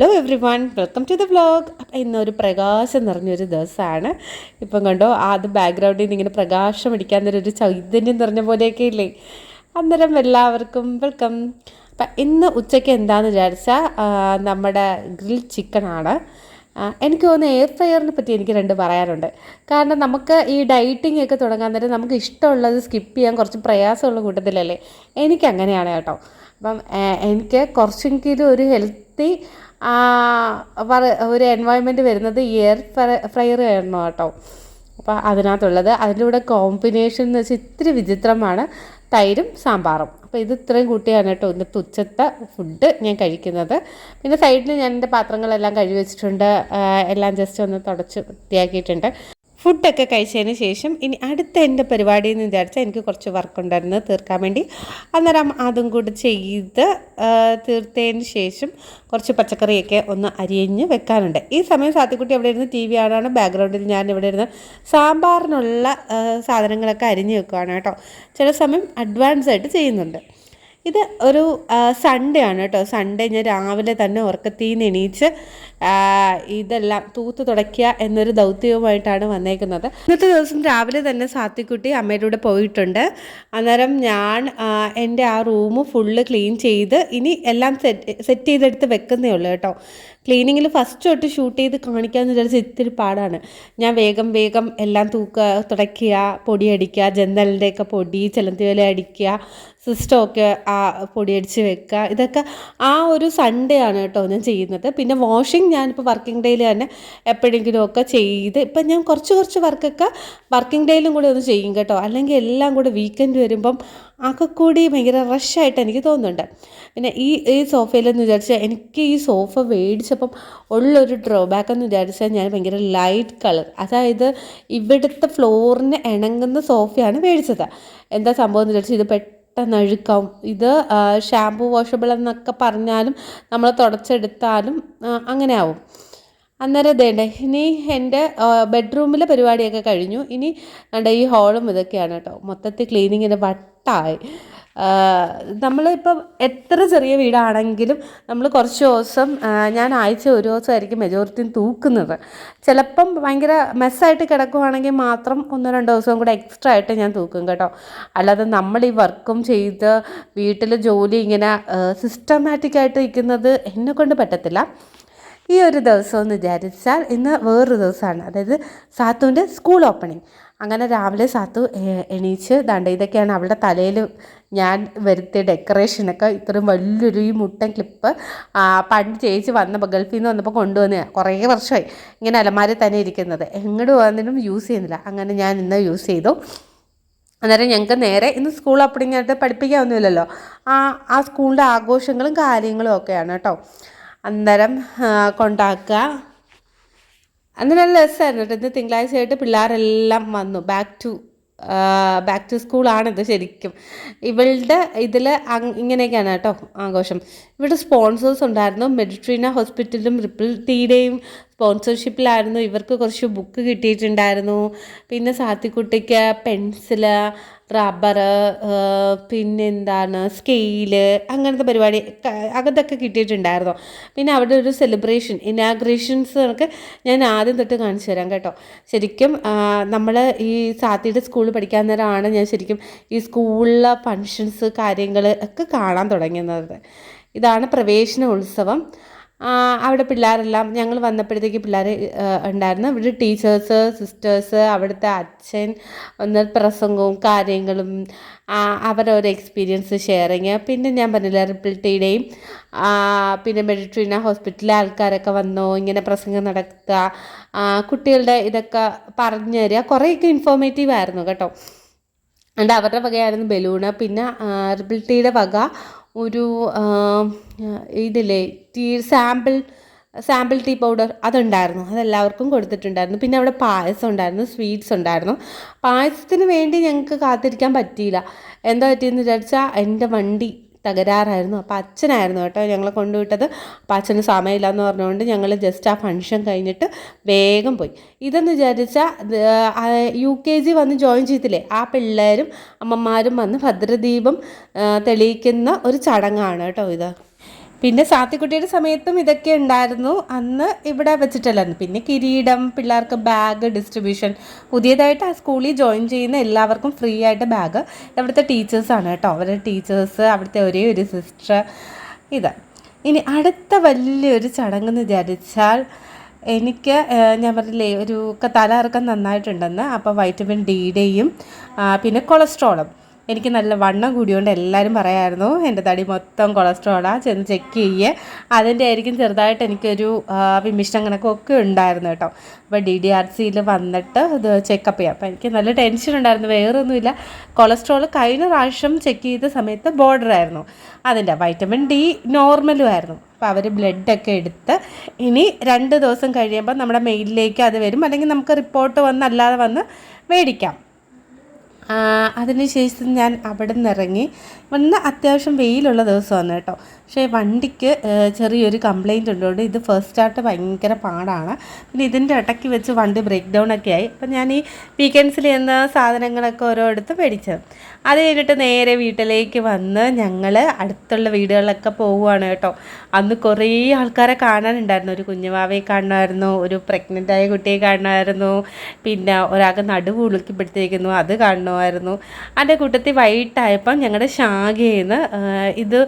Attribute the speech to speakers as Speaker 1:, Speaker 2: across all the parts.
Speaker 1: Hello everyone welcome to the vlog അപ്പം ഇന്നൊരു പ്രകാശം നിറഞ്ഞൊരു ദിവസമാണ് ഇപ്പം കണ്ടോ അത് ബാക്ക്ഗ്രൗണ്ടിൽ നിന്ന് ഇങ്ങനെ പ്രകാശം അടിക്കാൻ നേരം ഒരു ചൈതന്യം നിറഞ്ഞ പോലെയൊക്കെ ഇല്ലേ? അന്നേരം എല്ലാവർക്കും വെൽക്കം അപ്പം ഇന്ന് ഉച്ചയ്ക്ക് എന്താണെന്ന് വിചാരിച്ചാൽ നമ്മുടെ ഗ്രിൽ ചിക്കനാണ് എനിക്ക് തോന്നുന്നു എയർ ഫ്രയറിനെ പറ്റി എനിക്ക് രണ്ട് പറയാനുണ്ട്. കാരണം നമുക്ക് ഈ ഡയറ്റിംഗ് ഒക്കെ തുടങ്ങാൻ നേരം നമുക്ക് ഇഷ്ടമുള്ളത് സ്കിപ്പ് ചെയ്യാൻ കുറച്ച് പ്രയാസമുള്ള കൂട്ടത്തിലല്ലേ? എനിക്കങ്ങനെയാണ് കേട്ടോ. അപ്പം എനിക്ക് കുറച്ചെങ്കിലും ഒരു ഹെൽത്തി ഒരു എൻവയോൺമെന്റ് വരുന്നത് എയർ ഫ്രയർ ആയിരുന്നു കേട്ടോ. അപ്പോൾ അതിനകത്തുള്ളത്. അതിന്റെ കൂടെ കോമ്പിനേഷൻ എന്ന് വെച്ചാൽ ഇത്തിരി വിചിത്രമാണ്. തൈരും സാമ്പാറും. അപ്പോൾ ഇത് ഇത്രയും കൂട്ടിയാണ് കേട്ടോ ഇന്നത്തെ ഉച്ചത്തെ ഫുഡ് ഞാൻ കഴിക്കുന്നത്. പിന്നെ സൈഡിൽ ഞാൻ എന്റെ പാത്രങ്ങളെല്ലാം കഴുകി വെച്ചിട്ടുണ്ട്. എല്ലാം ജസ്റ്റ് ഒന്ന് തുടച്ച് വൃത്തിയാക്കിയിട്ടുണ്ട്. ഫുഡൊക്കെ കഴിച്ചതിന് ശേഷം ഇനി അടുത്ത എന്റെ പരിപാടി എന്ന് വിചാരിച്ചാൽ എനിക്ക് കുറച്ച് വർക്ക് ഉണ്ടായിരുന്നു തീർക്കാൻ വേണ്ടി. അന്നേരം അതും കൂടി ചെയ്ത് തീർത്തതിന് ശേഷം കുറച്ച് പച്ചക്കറിയൊക്കെ ഒന്ന് അരിഞ്ഞ് വെക്കാനുണ്ട്. ഈ സമയം സാത്തിക്കുട്ടി അവിടെ ഇരുന്ന് ടി വി ആണാണ് ബാക്ക്ഗ്രൗണ്ടിൽ ഞാൻ ഇവിടെ ഇരുന്ന് സാമ്പാറിനുള്ള സാധനങ്ങളൊക്കെ അരിഞ്ഞ് വെക്കുകയാണ് കേട്ടോ. ചില സമയം അഡ്വാൻസ് ആയിട്ട് ചെയ്യുന്നുണ്ട്. ഇത് ഒരു സൺഡേ ആണ് കേട്ടോ. സൺഡേ ഞാൻ രാവിലെ തന്നെ ഉറക്കത്തിൽ നിന്ന് എണീച്ച് ഇതെല്ലാം തൂത്ത് തുടയ്ക്കുക എന്നൊരു ദൗത്യവുമായിട്ടാണ് വന്നേക്കുന്നത്. ഇന്നത്തെ ദിവസം രാവിലെ തന്നെ സാത്തിക്കുട്ടി അമ്മയുടെ കൂടെ പോയിട്ടുണ്ട്. അന്നേരം ഞാൻ എന്റെ ആ റൂം ഫുള്ള് ക്ലീൻ ചെയ്ത് ഇനി എല്ലാം സെറ്റ് സെറ്റ് ചെയ്തെടുത്ത് വെക്കുന്നേ ഉള്ളൂ കേട്ടോ. ക്ലീനിങ്ങിൽ ഫസ്റ്റ് തൊട്ട് ഷൂട്ട് ചെയ്ത് കാണിക്കാമെന്ന് വിചാരിച്ചാൽ ഇത്തിരി പാടാണ്. ഞാൻ വേഗം വേഗം എല്ലാം തൂക്കുക തുടയ്ക്കുക പൊടിയടിക്കുക ജനലിന്റെയൊക്കെ പൊടി ചിലന്തിവല അടിക്കുക സിസ്റ്റമൊക്കെ ആ പൊടിയടിച്ച് വെക്കുക. ഇതൊക്കെ ആ ഒരു സൺഡേ ആണ് കേട്ടോ ഞാൻ ചെയ്യുന്നത്. പിന്നെ വാഷിംഗ് ഞാനിപ്പോൾ വർക്കിംഗ് ഡേയിൽ തന്നെ എപ്പോഴെങ്കിലുമൊക്കെ ചെയ്ത് ഇപ്പം ഞാൻ കുറച്ച് കുറച്ച് വർക്കൊക്കെ വർക്കിംഗ് ഡേയിലും കൂടി ഒന്ന് ചെയ്യും കേട്ടോ. അല്ലെങ്കിൽ എല്ലാം കൂടെ വീക്കെൻഡ് വരുമ്പം ഒക്കെ കൂടി ഭയങ്കര റഷായിട്ട് എനിക്ക് തോന്നുന്നുണ്ട്. പിന്നെ ഈ ഈ സോഫയിലെന്ന് വിചാരിച്ചാൽ എനിക്ക് ഈ സോഫ മേടിച്ചപ്പം ഉള്ളൊരു ഡ്രോബാക്ക് എന്ന് വിചാരിച്ചാൽ ഞാൻ ഭയങ്കര ലൈറ്റ് കളർ അതായത് ഇവിടുത്തെ ഫ്ലോറിന് ഇണങ്ങുന്ന സോഫയാണ് മേടിച്ചത് എന്താ സംഭവം എന്ന് വിചാരിച്ചാൽ ഇത് പെട്ടെന്ന് അഴുക്കാവും ഇത് ഷാമ്പു വാഷബിൾ എന്നൊക്കെ പറഞ്ഞാലും നമ്മൾ തുടച്ചെടുത്താലും അങ്ങനെ ആവും അന്നേരം ഇതേണ്ടേ ഇനി എന്റെ ബെഡ്റൂമിലെ പരിപാടിയൊക്കെ കഴിഞ്ഞു. ഇനി ഈ ഹോളും ഇതൊക്കെയാണ് കേട്ടോ. മൊത്തത്തിൽ ക്ലീനിങ്ങിന് വട്ടായി. നമ്മളിപ്പം എത്ര ചെറിയ വീടാണെങ്കിലും നമ്മൾ കുറച്ച് ദിവസം ഞാൻ ആഴ്ച ഒരു ദിവസമായിരിക്കും മെജോറിറ്റിയും തൂക്കുന്നത്. ചിലപ്പം ഭയങ്കര മെസ്സായിട്ട് കിടക്കുവാണെങ്കിൽ മാത്രം ഒന്നോ രണ്ടോ ദിവസം കൂടെ എക്സ്ട്രാ ആയിട്ട് ഞാൻ തൂക്കും കേട്ടോ. അല്ലാതെ നമ്മൾ ഈ വർക്കും ചെയ്ത് വീട്ടിൽ ജോലി ഇങ്ങനെ സിസ്റ്റമാറ്റിക്കായിട്ട് ഇരിക്കുന്നത് എന്നെ കൊണ്ട് പറ്റത്തില്ല. ഈ ഒരു ദിവസം എന്ന് വിചാരിച്ചാൽ ഇന്ന് വേറൊരു ദിവസമാണ്. അതായത് സാത്തുവിന്റെ സ്കൂൾ ഓപ്പണിംഗ് അങ്ങനെ രാവിലെ സാത്തു എണീച്ച് ദാണ്ട ഇതൊക്കെയാണ് അവളുടെ തലയിൽ ഞാൻ വരുത്തിയ ഡെക്കറേഷനൊക്കെ ഇത്രയും വലിയൊരു ഈ മുട്ടൻ ക്ലിപ്പ് പണ്ട് ചേച്ചി വന്നപ്പോൾ ഗൾഫിൽ നിന്ന് വന്നപ്പോൾ കൊണ്ടുവന്ന കുറേ വർഷമായി ഇങ്ങനെ അലമാരി തന്നെ ഇരിക്കുന്നത്. എങ്ങോട്ട് പോകുന്നതിനും യൂസ് ചെയ്യുന്നില്ല. അങ്ങനെ ഞാൻ ഇന്ന് യൂസ് ചെയ്തു. അന്നേരം ഞങ്ങൾക്ക് നേരെ ഇന്ന് സ്കൂൾ ഓപ്പണിംഗ് ആയിട്ട് പഠിപ്പിക്കാവുന്നില്ലല്ലോ ആ ആ സ്കൂളിന്റെ ആഘോഷങ്ങളും കാര്യങ്ങളും ഒക്കെയാണ് കേട്ടോ. അന്നേരം കൊണ്ടാക്കുക അന്ന് നല്ല രസമായിരുന്നു കേട്ടോ. ഇന്ന് തിങ്കളാഴ്ചയായിട്ട് പിള്ളേരെല്ലാം വന്നു. ബാക്ക് ടു ബാക്ക് ടു സ്കൂളാണിത് ശരിക്കും. ഇവളുടെ ഇതിൽ ഇങ്ങനെയൊക്കെയാണ് കേട്ടോ ആഘോഷം. ഇവിടെ സ്പോൺസേഴ്സ് ഉണ്ടായിരുന്നു. മെഡിട്രീന ഹോസ്പിറ്റലും റിപ്പിൾ ടീയുടെയും സ്പോൺസർഷിപ്പിലായിരുന്നു ഇവർക്ക് കുറച്ച് ബുക്ക് കിട്ടിയിട്ടുണ്ടായിരുന്നു. പിന്നെ സാത്തിക്കുട്ടിക്ക് പെൻസിൽ റബ്ബർ പിന്നെന്താണ് സ്കെയിൽ അങ്ങനത്തെ പരിപാടി അതൊക്കെ കിട്ടിയിട്ടുണ്ടായിരുന്നു. പിന്നെ അവിടെ ഒരു സെലിബ്രേഷൻ ഇനാഗ്രേഷൻസ് ഒക്കെ ഞാൻ ആദ്യം തൊട്ട് കാണിച്ചു തരാം കേട്ടോ. ശരിക്കും നമ്മൾ ഈ സാത്തിയുടെ സ്കൂളിൽ പഠിക്കാൻ നേരമാണ് ഞാൻ ശരിക്കും ഈ സ്കൂളിലെ ഫങ്ഷൻസ് കാര്യങ്ങൾ ഒക്കെ കാണാൻ തുടങ്ങുന്നത് ഇതാണ് പ്രവേശന ഉത്സവം. അവിടെ പിള്ളേരെല്ലാം ഞങ്ങൾ വന്നപ്പോഴത്തേക്ക് പിള്ളേർ ഉണ്ടായിരുന്നു ഇവിടെ ടീച്ചേഴ്സ് സിസ്റ്റേഴ്സ് അവിടുത്തെ അച്ഛൻ ഒന്ന് പ്രസംഗവും കാര്യങ്ങളും അവരൊരു എക്സ്പീരിയൻസ് ഷെയറിങ്. പിന്നെ ഞാൻ പറഞ്ഞില്ല റിപ്പിൾട്ടിയുടെയും പിന്നെ മെഡിട്രീന ഹോസ്പിറ്റലിലെ ആൾക്കാരൊക്കെ വന്നു ഇങ്ങനെ പ്രസംഗം നടത്തുക കുട്ടികളുടെ ഇതൊക്കെ പറഞ്ഞു തരിക കുറേയൊക്കെ ഇൻഫോർമേറ്റീവ് ആയിരുന്നു കേട്ടോ. അതുകൊണ്ട് അവരുടെ വകയായിരുന്നു ബലൂണ് പിന്നെ റിപ്പിൾട്ടിയുടെ വക ഒരു ഇതില്ലേ tea sample sample tea powder അതുണ്ടായിരുന്നു. അതെല്ലാവർക്കും കൊടുത്തിട്ടുണ്ടായിരുന്നു. പിന്നെ അവിടെ പായസം ഉണ്ടായിരുന്നു സ്വീറ്റ്സ് ഉണ്ടായിരുന്നു. പായസത്തിന് വേണ്ടി ഞങ്ങൾക്ക് കാത്തിരിക്കാൻ പറ്റിയില്ല. എന്താ പറ്റിയെന്ന് വിചാരിച്ചാൽ എന്റെ വണ്ടി തകരാറായിരുന്നു. അപ്പോൾ അച്ഛനായിരുന്നു കേട്ടോ ഞങ്ങളെ കൊണ്ടുവിട്ടത്. അപ്പോൾ അച്ഛന് സമയമില്ല എന്ന് പറഞ്ഞുകൊണ്ട് ഞങ്ങൾ ജസ്റ്റ് ആ ഫംഗ്ഷൻ കഴിഞ്ഞിട്ട് വേഗം പോയി. ഇതെന്ന് വിചാരിച്ചാൽ യു കെ ജി വന്ന് ജോയിൻ ചെയ്തില്ലേ? ആ പിള്ളേരും അമ്മമാരും വന്ന് ഭദ്രദീപം തെളിയിക്കുന്ന ഒരു ചടങ്ങാണ് കേട്ടോ ഇത്. പിന്നെ സാത്തിക്കുട്ടിയുടെ സമയത്തും ഇതൊക്കെ ഉണ്ടായിരുന്നു. അന്ന് ഇവിടെ വെച്ചിട്ടല്ലായിരുന്നു. പിന്നെ കിരീടം പിള്ളേർക്ക് ബാഗ് ഡിസ്ട്രിബ്യൂഷൻ പുതിയതായിട്ട് ആ സ്കൂളിൽ ജോയിൻ ചെയ്യുന്ന എല്ലാവർക്കും ഫ്രീ ആയിട്ട് ബാഗ് ഇവിടുത്തെ ടീച്ചേഴ്സാണ് കേട്ടോ. അവരുടെ ടീച്ചേഴ്സ് അവിടുത്തെ ഒരേ ഒരു സിസ്റ്റർ ഇത്. ഇനി അടുത്ത വലിയൊരു ചടങ്ങെന്ന് വിചാരിച്ചാൽ എനിക്ക് ഞാൻ പറഞ്ഞില്ലേ ഒരു തല ഇറക്കം നന്നായിട്ടുണ്ടെന്ന് അപ്പോൾ വൈറ്റമിൻ ഡിയുടെയും പിന്നെ കൊളസ്ട്രോളും എനിക്ക് നല്ല വണ്ണം കൂടിയോണ്ട് എല്ലാവരും പറയായിരുന്നു എന്റെ തടി മൊത്തം കൊളസ്ട്രോളാണ് ചെന്ന് ചെക്ക് ചെയ്യേ. അതിന്റെ ആയിരിക്കും ചെറുതായിട്ട് എനിക്കൊരു വിമിഷ്ടം കണക്കൊക്കെ ഉണ്ടായിരുന്നു കേട്ടോ. അപ്പോൾ ഡി ഡി ആർ സിയിൽ വന്നിട്ട് ഇത് ചെക്കപ്പ് ചെയ്യാം. അപ്പോൾ എനിക്ക് നല്ല ടെൻഷൻ ഉണ്ടായിരുന്നു വേറെ ഒന്നുമില്ല കൊളസ്ട്രോൾ കഴിഞ്ഞ പ്രാവശ്യം ചെക്ക് ചെയ്ത സമയത്ത് ബോർഡർ ആയിരുന്നു. അതിന്റെ വൈറ്റമിൻ ഡി നോർമലും ആയിരുന്നു. അപ്പോൾ അവർ ബ്ലഡൊക്കെ എടുത്ത് ഇനി രണ്ട് ദിവസം കഴിയുമ്പോൾ നമ്മുടെ മെയിലിലേക്ക് അത് വരും. അല്ലെങ്കിൽ നമുക്ക് റിപ്പോർട്ട് വന്ന് അല്ലാതെ വന്ന് മേടിക്കാം. അതിനുശേഷം ഞാൻ അവിടെ നിന്ന് ഇറങ്ങി. വന്ന് അത്യാവശ്യം വെയിലുള്ള ദിവസമാണ് കേട്ടോ. പക്ഷേ വണ്ടിക്ക് ചെറിയൊരു കംപ്ലയിന്റ് ഉള്ളതുകൊണ്ട് ഇത് ഫസ്റ്റ് സ്റ്റാർട്ട് ഭയങ്കര പാടാണ്. പിന്നെ ഇതിന്റെ ഇടയ്ക്ക് വെച്ച് വണ്ടി ബ്രേക്ക് ഡൗൺ ഒക്കെ ആയി. അപ്പം ഞാൻ ഈ വീക്കെൻഡ്സിൽ ചെന്ന സാധനങ്ങളൊക്കെ ഓരോ എടുത്ത് മേടിച്ചത്. അത് കഴിഞ്ഞിട്ട് നേരെ വീട്ടിലേക്ക് വന്ന് ഞങ്ങൾ അടുത്തുള്ള വീടുകളിലൊക്കെ പോവുകയാണ് കേട്ടോ. അന്ന് കുറേ ആൾക്കാരെ കാണാനുണ്ടായിരുന്നു. ഒരു കുഞ്ഞുമാവയെ കാണുമായിരുന്നു ഒരു പ്രഗ്നന്റ് ആയ കുട്ടിയെ കാണുമായിരുന്നു പിന്നെ ഒരാൾക്ക് നടുവ് ഉളുക്കിപ്പെടുത്തിയിരിക്കുന്നു അത് കാണുമായിരുന്നു അതിന്റെ കൂട്ടത്തിൽ വൈകിട്ടായപ്പം ഞങ്ങളുടെ ശാഖയിൽ നിന്ന് ഇത്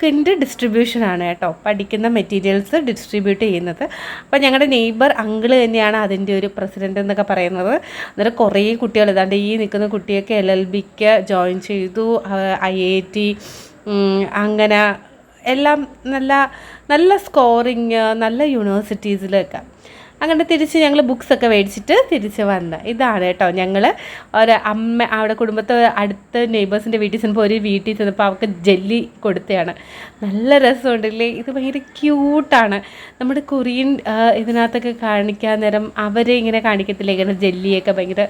Speaker 1: ബുക്കിന്റെ ഡിസ്ട്രിബ്യൂഷനാണ് കേട്ടോ. പഠിക്കുന്ന മെറ്റീരിയൽസ് ഡിസ്ട്രിബ്യൂട്ട് ചെയ്യുന്നത്. അപ്പോൾ ഞങ്ങളുടെ നെയ്ബർ അങ്കിൾ തന്നെയാണ് അതിന്റെ ഒരു പ്രസിഡന്റ് എന്നൊക്കെ പറയുന്നത്. അന്നേരം കുറേ കുട്ടികൾ ഇതാണ്ട് ഈ നിൽക്കുന്ന കുട്ടിയൊക്കെ എൽ എൽ ബിക്ക് ജോയിൻ ചെയ്തു. ഐ ഐ ടി അങ്ങനെ എല്ലാം നല്ല നല്ല സ്കോറിങ് നല്ല യൂണിവേഴ്സിറ്റീസിലൊക്കെ അങ്ങനെ തിരിച്ച് ഞങ്ങൾ ബുക്സൊക്കെ മേടിച്ചിട്ട് തിരിച്ച് വന്ന. ഇതാണ് കേട്ടോ ഞങ്ങൾ ഒരു അമ്മ അവിടെ കുടുംബത്തെ അടുത്ത നെയ്ബേഴ്സിന്റെ വീട്ടിൽ ചെന്നപ്പോൾ ഒരു വീട്ടിൽ ചെന്നപ്പോൾ അവർക്ക് ജെല്ലി കൊടുത്തതാണ്. നല്ല രസമുണ്ടല്ലേ? ഇത് ഭയങ്കര ക്യൂട്ടാണ് നമ്മുടെ കൊറിയൻ ഇതിനകത്തൊക്കെ കാണിക്കാൻ നേരം അവരെ ഇങ്ങനെ കാണിക്കത്തില്ലേ? ഇങ്ങനെ ജെല്ലിയൊക്കെ ഭയങ്കര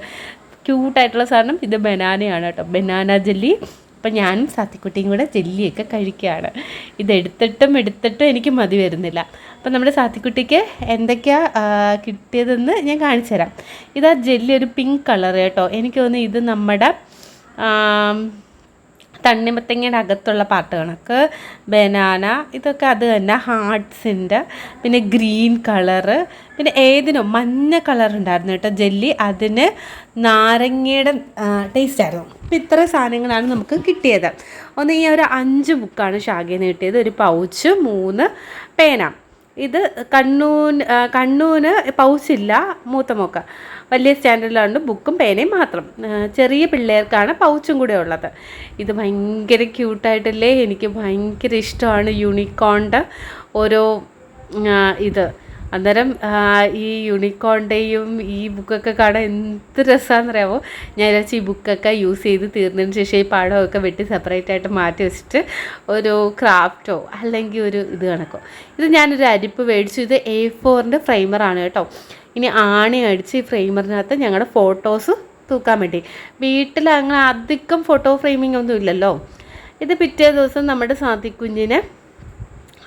Speaker 1: ക്യൂട്ടായിട്ടുള്ള സാധനം. ഇത് ബനാനയാണ് കേട്ടോ. ബനാന ജെല്ലി അപ്പം ഞാനും സാത്തിക്കുട്ടിയും കൂടെ ജെല്ലിയൊക്കെ കഴിക്കുകയാണ്. ഇതെടുത്തിട്ടും എടുത്തിട്ടും എനിക്ക് മതി വരുന്നില്ല. അപ്പം നമ്മുടെ സാത്തിക്കുട്ടിക്ക് എന്തൊക്കെയാണ് കിട്ടിയതെന്ന് ഞാൻ കാണിച്ചു തരാം. ഇതാ ജെല്ലി ഒരു പിങ്ക് കളർ കേട്ടോ. എനിക്ക് തോന്നുന്നു ഇത് നമ്മുടെ തണ്ണിമത്തങ്ങയുടെ അകത്തുള്ള പാട്ട് കണക്ക് ബനാന ഇതൊക്കെ അത് തന്നെ ഹാർട്സിന്റെ പിന്നെ ഗ്രീൻ കളറ് പിന്നെ ഏതിനോ മഞ്ഞ കളർ ഉണ്ടായിരുന്നു കേട്ടോ ജെല്ലി. അതിന് നാരങ്ങയുടെ ടേസ്റ്റ് ആയിരുന്നു. അപ്പം ഇത്ര സാധനങ്ങളാണ് നമുക്ക് കിട്ടിയത്. ഒന്ന് ഈ ഒരു അഞ്ച് ബുക്കാണ് ഷാഗിന്ന് കിട്ടിയത്. ഒരു പൗച്ച് മൂന്ന് പേന. ഇത് കണ്ണൂൻ കണ്ണൂന് പൗച്ചില്ല മൂത്ത മോക്ക വലിയ സ്റ്റാൻഡേർഡിലുണ്ട് ബുക്കും പേനയും മാത്രം. ചെറിയ പിള്ളേർക്കാണ് പൗച്ചും കൂടെ ഉള്ളത്. ഇത് ഭയങ്കര ക്യൂട്ടായിട്ടല്ലേ? എനിക്ക് ഭയങ്കര ഇഷ്ടമാണ് യൂണിക്കോണിന്റെ ഓരോ ഇത്. അന്നേരം ഈ യൂണിക്കോണിന്റെയും ഈ ബുക്കൊക്കെ കാണാൻ എന്ത് രസമാണെന്നറിയാമോ ഞാൻ വിചാരിച്ചു ഈ ബുക്കൊക്കെ യൂസ് ചെയ്ത് തീർന്നതിന് ശേഷം ഈ പാടമൊക്കെ വെട്ടി സെപ്പറേറ്റ് ആയിട്ട് മാറ്റി വെച്ചിട്ട് ഒരു ക്രാഫ്റ്റോ അല്ലെങ്കിൽ ഒരു ഇത് കണക്കോ. ഇത് ഞാനൊരു അരിപ്പ് മേടിച്ചു. ഇത് എ ഫോറിന്റെ ഫ്രെയിമറാണ് കേട്ടോ. ഇനി ആണി അടിച്ച് ഈ ഫ്രെയിമറിനകത്ത് ഞങ്ങളുടെ ഫോട്ടോസ് തൂക്കാൻ വേണ്ടി. വീട്ടിൽ അങ്ങനെ അധികം ഫോട്ടോ ഫ്രെയിമിംഗ് ഒന്നും ഇല്ലല്ലോ. ഇത് പിറ്റേ ദിവസം നമ്മുടെ സാധിക്കുഞ്ഞിനെ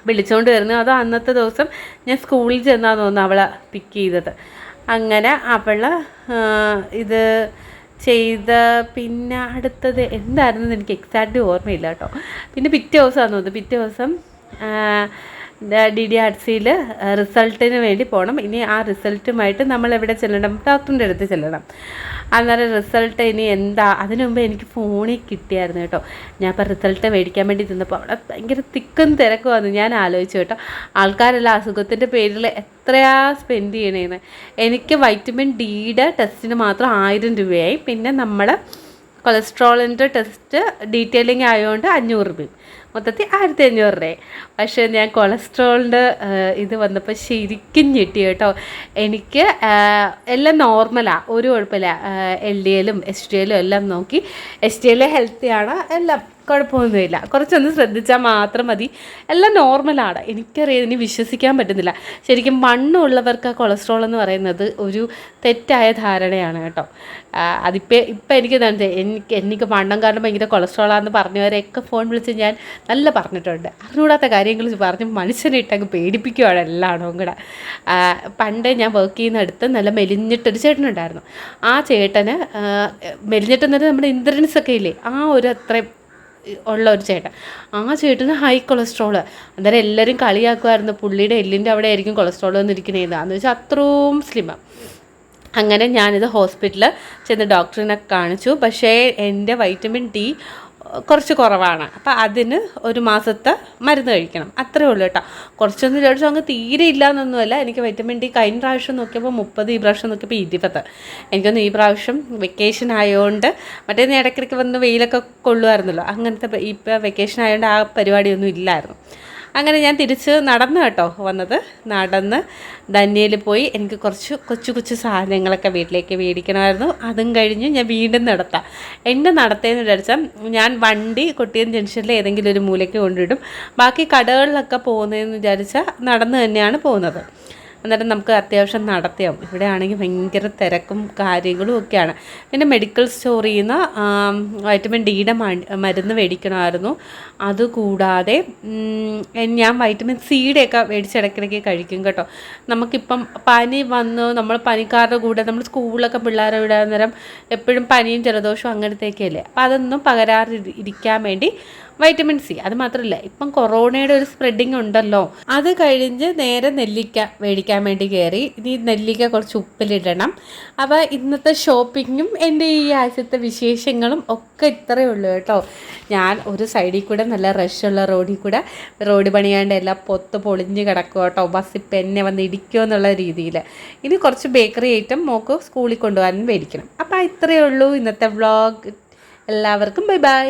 Speaker 1: വിളിച്ചുകൊണ്ട് വരുന്നു. അത് അന്നത്തെ ദിവസം ഞാൻ സ്കൂളിൽ ചെന്നാന്ന് തോന്നുന്നു അവളെ പിക്ക് ചെയ്തത്. അങ്ങനെ അവൾ ഇത് ചെയ്ത പിന്നെ അടുത്തത് എന്തായിരുന്നു എനിക്ക് എക്സാക്റ്റ് ഓർമ്മയില്ല കേട്ടോ. പിന്നെ പിറ്റേ ദിവസമാണെന്ന് തോന്നുന്നു. പിറ്റേ ദിവസം ഡി ഡി ആർ സിയിൽ റിസൾട്ടിന് വേണ്ടി പോകണം ഇനി ആ റിസൾട്ടുമായിട്ട് നമ്മൾ എവിടെ ചെല്ലണം? ഡോക്ടറിന്റെ അടുത്ത് ചെല്ലണം. അന്നേരം റിസൾട്ട് ഇനി എന്താ? അതിനു മുമ്പ് എനിക്ക് ഫോണിൽ കിട്ടിയായിരുന്നു കേട്ടോ. ഞാൻ ഇപ്പോൾ റിസൾട്ട് മേടിക്കാൻ വേണ്ടി ചെന്നപ്പോൾ അവിടെ ഭയങ്കര തിക്കും തിരക്കുമായിരുന്നു ഞാൻ ആലോചിച്ചു കേട്ടോ ആൾക്കാരെല്ലാം അസുഖത്തിന്റെ പേരിൽ എത്രയാ സ്പെൻഡ് ചെയ്യണേന്ന്. എനിക്ക് വൈറ്റമിൻ ഡിയുടെ ടെസ്റ്റിന് മാത്രം ആയിരം രൂപയായി. പിന്നെ നമ്മൾ കൊളസ്ട്രോളിന്റെ ടെസ്റ്റ് ഡീറ്റെയിലിംഗ് ആയതുകൊണ്ട് അഞ്ഞൂറ് രൂപയും. മൊത്തത്തിൽ ആയിരത്തി അഞ്ഞൂറ് രൂപ. പക്ഷേ ഞാൻ കൊളസ്ട്രോളിന്റെ ഇത് വന്നപ്പോൾ ശരിക്കും ഞെട്ടി കേട്ടോ. എനിക്ക് എല്ലാം നോർമലാണ് ഒരു കുഴപ്പമില്ല. എൽ ഡി എല്ലും എസ് ടി എല്ലും എല്ലാം നോക്കി. എസ് ടി എൽ ഹെൽത്തിയാണ് എല്ലാം കുഴപ്പമൊന്നുമില്ല. കുറച്ചൊന്ന് ശ്രദ്ധിച്ചാൽ മാത്രം മതി. എല്ലാം നോർമലാണ് എനിക്കറിയാം ഇനി വിശ്വസിക്കാൻ പറ്റുന്നില്ല. ശരിക്കും മണ്ണുള്ളവർക്ക് കൊളസ്ട്രോൾ എന്ന് പറയുന്നത് ഒരു തെറ്റായ ധാരണയാണ് കേട്ടോ. അതിപ്പോൾ ഇപ്പം എനിക്ക് എനിക്ക് എനിക്ക് മണ്ണം കാരണം ഭയങ്കര കൊളസ്ട്രോളാന്ന് പറഞ്ഞവരെയൊക്കെ ഫോൺ വിളിച്ച് ഞാൻ നല്ല പറഞ്ഞിട്ടുണ്ട്. അറിഞ്ഞൂടാത്ത കാര്യങ്ങൾ പറഞ്ഞ് മനുഷ്യനെ ഇട്ടങ്ങ് പേടിപ്പിക്കുകയാണ് എല്ലാണവും കൂടെ പണ്ട് ഞാൻ വർക്ക് ചെയ്യുന്നിടത്ത് നല്ല മെലിഞ്ഞിട്ടൊരു ചേട്ടനുണ്ടായിരുന്നു. ആ ചേട്ടന് മെലിഞ്ഞിട്ടെന്നത് നമ്മുടെ ഇന്ദ്രൻസ് ഒക്കെ ഇല്ലേ? ആ ഒരു അത്രയും ഉള്ള ഒരു ചേട്ടൻ. ആ ചേട്ടന് ഹൈ കൊളസ്ട്രോൾ അന്നേരം എല്ലാവരും കളിയാക്കുമായിരുന്നു പുള്ളിയുടെ എല്ലിന്റെ അവിടെ ആയിരിക്കും കൊളസ്ട്രോൾ വന്നിരിക്കുന്നത് എന്ന് വെച്ചാൽ അത്രയും സ്ലിമാണ് അങ്ങനെ ഞാനിത് ഹോസ്പിറ്റലിൽ ചെന്ന് ഡോക്ടറിനെ കാണിച്ചു. പക്ഷേ എന്റെ വൈറ്റമിൻ ഡി കുറച്ച് കുറവാണ്. അപ്പോൾ അതിന് ഒരു മാസത്തെ മരുന്ന് കഴിക്കണം. അത്രേ ഉള്ളൂ കേട്ടോ. കുറച്ചൊന്നും ചോദിച്ചാൽ അങ്ങ് തീരെ ഇല്ല എന്നൊന്നുമല്ല എനിക്ക് വൈറ്റമിൻ ഡി കഴിഞ്ഞ പ്രാവശ്യം നോക്കിയപ്പോൾ മുപ്പത് ഈ പ്രാവശ്യം നോക്കിയപ്പോൾ ഇരുപത്. എനിക്കൊന്ന് ഈ പ്രാവശ്യം വെക്കേഷൻ ആയതുകൊണ്ട് മറ്റേ ഇടയ്ക്കിടയ്ക്ക് വന്ന് വെയിലൊക്കെ കൊള്ളുമായിരുന്നല്ലോ അങ്ങനത്തെ ഇപ്പോൾ വെക്കേഷൻ ആയതുകൊണ്ട് ആ പരിപാടിയൊന്നും ഇല്ലായിരുന്നു. അങ്ങനെ ഞാൻ തിരിച്ച് നടന്നു കേട്ടോ വന്നത്. നടന്ന് ധന്യയിൽ പോയി. എനിക്ക് കുറച്ച് കൊച്ചു കൊച്ചു സാധനങ്ങളൊക്കെ വീട്ടിലേക്ക് മേടിക്കണമായിരുന്നു. അതും കഴിഞ്ഞ് ഞാൻ വീണ്ടും നടത്താം. എന്റെ നടത്തേന്ന് വിചാരിച്ചാൽ ഞാൻ വണ്ടി കൊട്ടിയം ജംഗ്ഷനിൽ ഏതെങ്കിലും ഒരു മൂലയ്ക്ക് കൊണ്ടിടും ബാക്കി കടകളിലൊക്കെ പോകുന്നതെന്ന് വിചാരിച്ചാൽ നടന്ന് തന്നെയാണ് പോകുന്നത്. അന്നേരം നമുക്ക് അത്യാവശ്യം നടത്തിയാവും. ഇവിടെ ആണെങ്കിൽ ഭയങ്കര തിരക്കും കാര്യങ്ങളും ഒക്കെയാണ്. പിന്നെ മെഡിക്കൽ സ്റ്റോറിൽ നിന്ന് വൈറ്റമിൻ ഡിയുടെ മരുന്ന് മേടിക്കണമായിരുന്നു. അതുകൂടാതെ ഞാൻ വൈറ്റമിൻ സിയുടെയൊക്കെ മേടിച്ച് ഇടയ്ക്കിടയ്ക്ക് കഴിക്കും കേട്ടോ. നമുക്കിപ്പം പനി വന്ന് നമ്മൾ പനിക്കാരുടെ കൂടെ നമ്മൾ സ്കൂളിലൊക്കെ പിള്ളേരെ വിടാൻ നേരം എപ്പോഴും പനിയും ജലദോഷവും അങ്ങനത്തെയൊക്കെയല്ലേ. അപ്പോൾ അതൊന്നും പകരാതിരിക്കാൻ വേണ്ടി വൈറ്റമിൻ സി അത് മാത്രമല്ല ഇപ്പം കൊറോണയുടെ ഒരു സ്പ്രെഡിങ് ഉണ്ടല്ലോ. അത് കഴിഞ്ഞ് നേരെ നെല്ലിക്ക മേടിക്കാൻ വേണ്ടി കയറി ഇനി നെല്ലിക്ക കുറച്ച് ഉപ്പിലിടണം. അപ്പോൾ ഇന്നത്തെ ഷോപ്പിങ്ങും എന്റെ ഈ ആഴ്ചത്തെ വിശേഷങ്ങളും ഒക്കെ ഇത്രയേ ഉള്ളൂ കേട്ടോ. ഞാൻ ഒരു സൈഡിൽ കൂടെ നല്ല റഷുള്ള റോഡിൽ കൂടെ റോഡ് പണിയാണ്ട് എല്ലാം പൊത്ത് പൊളിഞ്ഞ് കിടക്കുക കേട്ടോ. ബസ് ഇപ്പം എന്നെ വന്ന് ഇടിക്കുമോ എന്നുള്ള രീതിയിൽ. ഇനി കുറച്ച് ബേക്കറി ഐറ്റം മോക്ക് സ്കൂളിൽ കൊണ്ടുപോകാനും മേടിക്കണം. അപ്പോൾ ഇത്രയേ ഉള്ളൂ. ഇന്നത്തെ വ്ളോഗ് എല്ലാവർക്കും ബൈ ബൈ